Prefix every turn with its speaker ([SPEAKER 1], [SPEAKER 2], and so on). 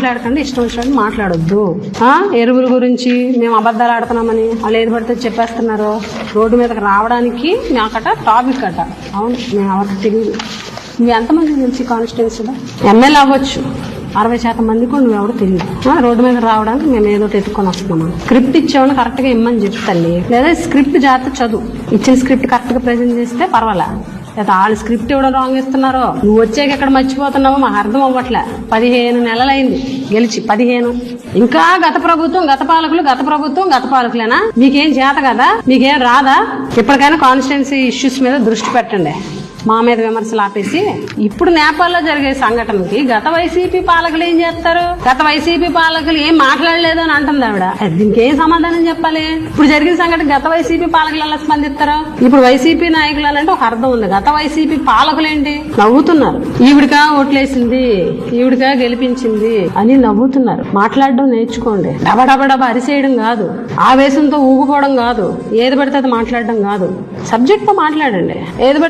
[SPEAKER 1] మాట్లాడకండి ఇష్టం వచ్చినట్టు మాట్లాడొద్దు. ఎరువుల గురించి మేము అబద్ధాలు ఆడుతున్నామని వాళ్ళు ఏది పడితే చెప్పేస్తున్నారు. రోడ్డు మీదకి రావడానికి నాకట టాపిక్ అట. అవును మేము ఎవరికి తెలియదు. నువ్వు ఎంతమంది తెలిసి కాన్స్టిట్యున్సీలో ఎమ్మెల్యే అవ్వచ్చు. అరవై శాతం మందికి నువ్వు ఎవరు తెలియదు. రోడ్డు మీద రావడానికి మేము ఏదో ఎత్తుకొని వస్తున్నాము స్క్రిప్ట్ ఇచ్చేవాళ్ళు కరెక్ట్గా ఇమ్మని చెప్పు లేదా స్క్రిప్ట్ జాగ్రత్త చదువు. ఇచ్చిన స్క్రిప్ట్ కరెక్ట్గా ప్రజెంట్ చేస్తే పర్వాలే. లేదా వాళ్ళు స్క్రిప్ట్ ఇవ్వడం రాంగ్ ఇస్తున్నారో? నువ్వు వచ్చాక ఇక్కడ మర్చిపోతున్నావో మాకు అర్థం అవ్వట్లే. పదిహేను నెలలైంది. గెలిచి పదిహేను. ఇంకా గత ప్రభుత్వం గత పాలకులు గత ప్రభుత్వం గత పాలకులేనా? మీకేం చేత కదా? మీకేం రాదా? ఇప్పటికైనా కాన్స్టిట్యున్సీ ఇష్యూస్ మీద దృష్టి పెట్టండి. మా మీద విమర్శలు ఆపేసి ఇప్పుడు నేపాల్లో జరిగే సంఘటనకి గత వైసీపీ పాలకులు ఏం చేస్తారు? గత వైసీపీ పాలకులు ఏం మాట్లాడలేదు అని అంటుంది ఆవిడ. దీనికి ఏం సమాధానం చెప్పాలి? ఇప్పుడు జరిగిన సంఘటన గత వైసీపీ పాలకులు ఎలా స్పందిస్తారు? ఇప్పుడు వైసీపీ నాయకులు అంటే ఒక అర్థం ఉంది. గత వైసీపీ పాలకులు ఏంటి నవ్వుతున్నారు. ఈవిడిగా ఓట్లేసింది ఈవిడిగా గెలిపించింది అని నవ్వుతున్నారు. మాట్లాడడం నేర్చుకోండి. డబడబడబ అరిసేయడం కాదు. ఆవేశంతో ఊగుకోవడం కాదు. ఏది పడితే అది మాట్లాడడం కాదు. సబ్జెక్ట్తో మాట్లాడండి. ఏది